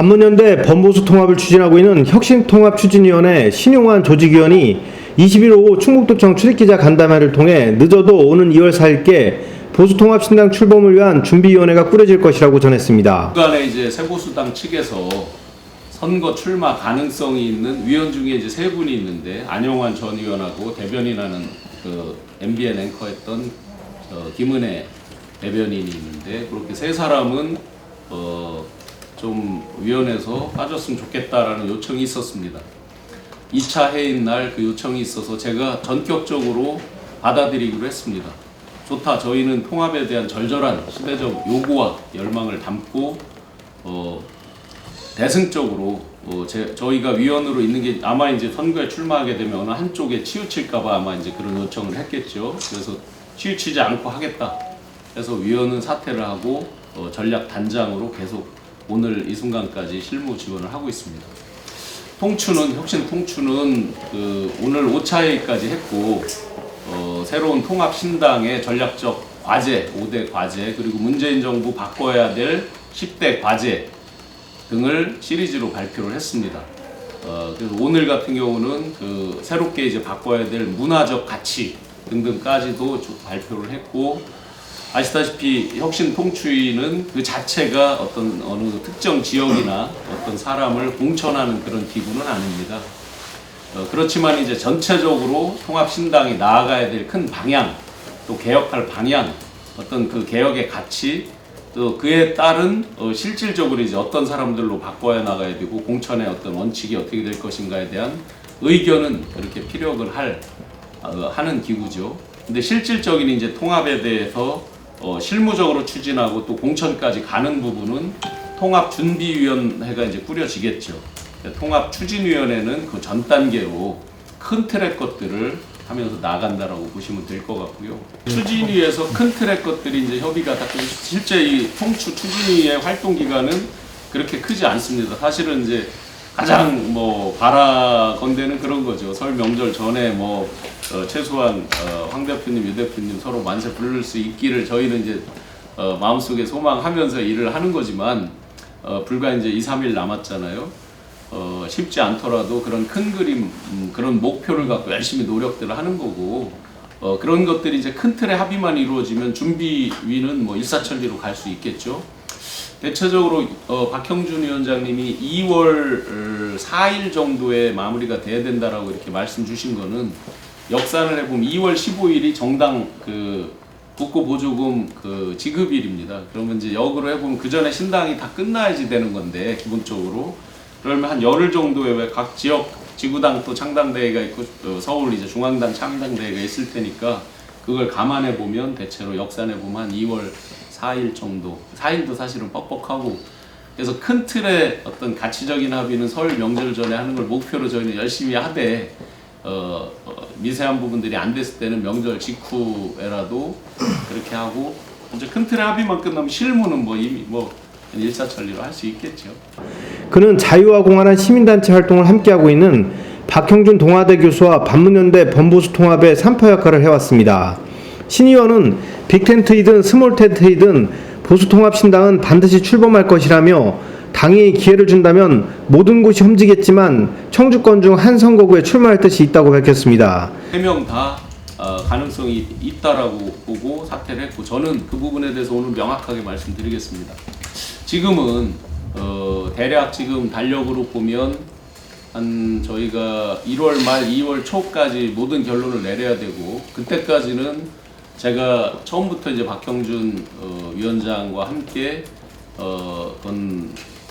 반문연대 범보수 통합을 추진하고 있는 혁신통합추진위원회 신용환 조직위원이 21일 오후 충북도청 출입기자 간담회를 통해 늦어도 오는 2월 4일께 보수통합신당 출범을 위한 준비위원회가 꾸려질 것이라고 전했습니다. 간에 이제 새보수당 측에서 선거 출마 가능성이 있는 위원 중에 이제 세 분이 있는데 안영환 전 의원하고 대변인하는 그 MBN 앵커했던 어, 김은혜 대변인이 있는데 그렇게 세 사람은 어, 좀 위원회에서 빠졌으면 좋겠다라는 요청이 있었습니다. 2차 회의 날 그 요청이 있어서 제가 전격적으로 받아들이기로 했습니다. 좋다. 저희는 통합에 대한 절절한 시대적 요구와 열망을 담고 어, 대승적으로 어, 제, 저희가 위원으로 있는 게 아마 이제 선거에 출마하게 되면 어느 한쪽에 치우칠까봐 아마 이제 그런 요청을 했겠죠. 그래서 치우치지 않고 하겠다. 그래서 위원은 사퇴를 하고 어, 전략 단장으로 계속 오늘 이 순간까지 실무 지원을 하고 있습니다. 통추는 혁신 통추는 그 오늘 5차 회의까지 했고 어, 새로운 통합 신당의 전략적 과제, 5대 과제 그리고 문재인 정부 바꿔야 될 10대 과제 등을 시리즈로 발표를 했습니다. 어, 그래서 오늘 같은 경우는 그 새롭게 이제 바꿔야 될 문화적 가치 등등까지도 쭉 발표를 했고 아시다시피 혁신 통추위는 그 자체가 어떤 어느 특정 지역이나 어떤 사람을 공천하는 그런 기구는 아닙니다. 어, 그렇지만 이제 전체적으로 통합신당이 나아가야 될 큰 방향, 또 개혁할 방향, 어떤 그 개혁의 가치, 또 그에 따른 어, 실질적으로 이제 어떤 사람들로 바꿔야 나가야 되고 공천의 어떤 원칙이 어떻게 될 것인가에 대한 의견은 그렇게 피력을 할 어, 하는 기구죠. 근데 실질적인 이제 통합에 대해서 어, 실무적으로 추진하고 또 공천까지 가는 부분은 통합준비위원회가 이제 꾸려지겠죠. 통합추진위원회는 그 전 단계로 큰 틀의 것들을 하면서 나간다라고 보시면 될 것 같고요. 추진위에서 큰 틀의 것들이 이제 협의가 다 끝- 실제 이 통추 추진위의 활동 기간은 그렇게 크지 않습니다. 사실은 이제 가장 뭐 바라건대는 그런 거죠. 설 명절 전에 뭐 어, 최소한 어, 황 대표님, 유 대표님 서로 만세 부를 수 있기를 저희는 이제 어, 마음속에 소망하면서 일을 하는 거지만 어, 불과 이제 2, 3일 남았잖아요. 어, 쉽지 않더라도 그런 큰 그림, 음, 그런 목표를 갖고 열심히 노력들을 하는 거고 어, 그런 것들이 이제 큰 틀의 합의만 이루어지면 준비위는 뭐 일사천리로 갈 수 있겠죠. 대체적으로 어, 박형준 위원장님이 2월 4일 정도에 마무리가 돼야 된다라고 이렇게 말씀 주신 거는 역산을 해보면 2월 15일이 정당 그 국고 보조금 그 지급일입니다. 그러면 이제 역으로 해보면 그 전에 신당이 다 끝나야지 되는 건데 기본적으로. 그러면 한 열흘 정도에 왜각 지역 지구당 또 창당대회가 있고 어, 서울 이제 중앙당 창당대회가 있을 테니까 그걸 감안해 보면 대체로 역산해 보면 한 2월 4일 정도. 4일도 사실은 뻑뻑하고. 그래서 큰 틀의 어떤 가치적인 합의는 설 명절 전에 하는 걸 목표로 저희는 열심히 하되 어, 어, 미세한 부분들이 안 됐을 때는 명절 직후에라도 그렇게 하고 이제 큰 틀의 합의만 끝나면 실무는 뭐 이미 뭐 일사천리로 할 수 있겠죠. 그는 자유와 공헌한 시민단체 활동을 함께하고 있는 박형준 동아대 교수와 반문연대 범보수 통합의 산파 역할을 해왔습니다. 신 의원은 빅텐트이든 스몰텐트이든 보수 통합 신당은 반드시 출범할 것이라며 당이 기회를 준다면 모든 곳이 험지겠지만 청주권 중 한 선거구에 출마할 뜻이 있다고 밝혔습니다. 세명다 어, 가능성이 있다라고 보고 사퇴를 했고 저는 그 부분에 대해서 오늘 명확하게 말씀드리겠습니다. 지금은 어, 대략 지금 달력으로 보면 한 저희가 1월 말 2월 초까지 모든 결론을 내려야 되고 그때까지는 제가 처음부터 이제 박형준 어, 위원장과 함께 어, 건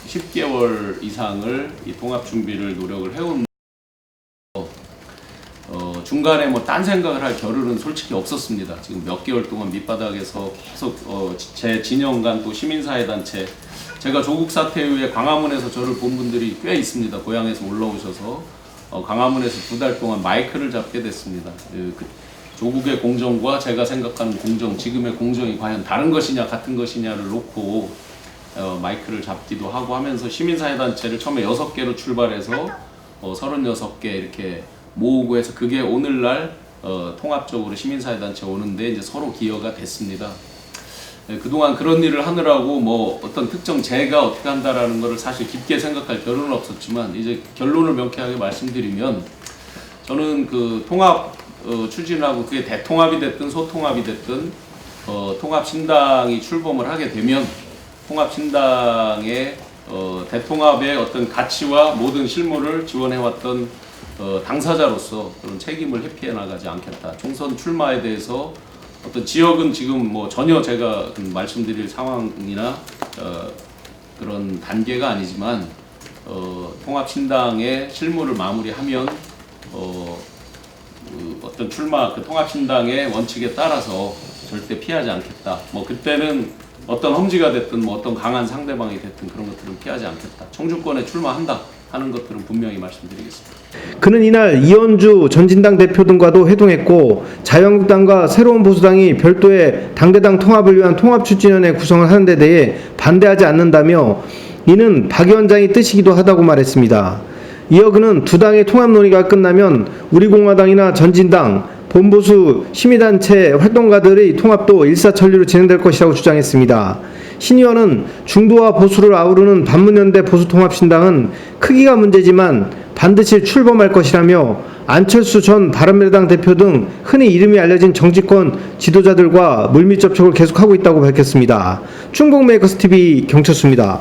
10개월 이상을 이 통합 준비를 노력을 해온 어, 중간에 뭐 딴 생각을 할 겨를은 솔직히 없었습니다. 지금 몇 개월 동안 밑바닥에서 계속 어, 지- 제 진영간 또 시민사회단체 제가 조국 사태 이후에 광화문에서 저를 본 분들이 꽤 있습니다. 고향에서 올라오셔서 어, 광화문에서 두 달 동안 마이크를 잡게 됐습니다. 그, 그 조국의 공정과 제가 생각하는 공정, 지금의 공정이 과연 다른 것이냐 같은 것이냐를 놓고 어, 마이크를 잡기도 하고 하면서 시민사회단체를 처음에 여섯 개로 출발해서 어, 36개 이렇게 모으고 해서 그게 오늘날 어, 통합적으로 시민사회단체 오는데 이제 서로 기여가 됐습니다. 예, 그동안 그런 일을 하느라고 뭐 어떤 특정 제가 어떻게 한다라는 것을 사실 깊게 생각할 겨를은 없었지만 이제 결론을 명쾌하게 말씀드리면 저는 그 통합 어, 추진하고 그게 대통합이 됐든 소통합이 됐든 어, 통합 신당이 출범을 하게 되면 통합 신당의 어, 대통합의 어떤 가치와 모든 실무를 지원해왔던 어, 당사자로서 그런 책임을 회피해 나가지 않겠다. 총선 출마에 대해서 어떤 지역은 지금 뭐 전혀 제가 그 말씀드릴 상황이나 어, 그런 단계가 아니지만 어, 통합신당의 실무를 마무리하면 어, 그 어떤 출마 그 통합신당의 원칙에 따라서 절대 피하지 않겠다. 뭐 그때는 어떤 험지가 됐든 뭐 어떤 강한 상대방이 됐든 그런 것들은 피하지 않겠다. 청주권에 출마한다 하는 것들은 분명히 말씀드리겠습니다. 그는 이날 이현주 전진당 대표 등과도 회동했고 자유한국당과 새로운 보수당이 별도의 당대당 통합을 위한 통합추진위원회 구성을 하는 데 대해 반대하지 않는다며 이는 박 위원장의 뜻이기도 하다고 말했습니다. 이어 그는 두 당의 통합 논의가 끝나면 우리공화당이나 전진당, 본보수 시민단체 활동가들의 통합도 일사천리로 진행될 것이라고 주장했습니다. 신 의원은 중도와 보수를 아우르는 반문연대 보수통합신당은 크기가 문제지만 반드시 출범할 것이라며 안철수 전 바른미래당 대표 등 흔히 이름이 알려진 정치권 지도자들과 물밑 접촉을 계속하고 있다고 밝혔습니다. 충북 메이커스 TV 경철수입니다.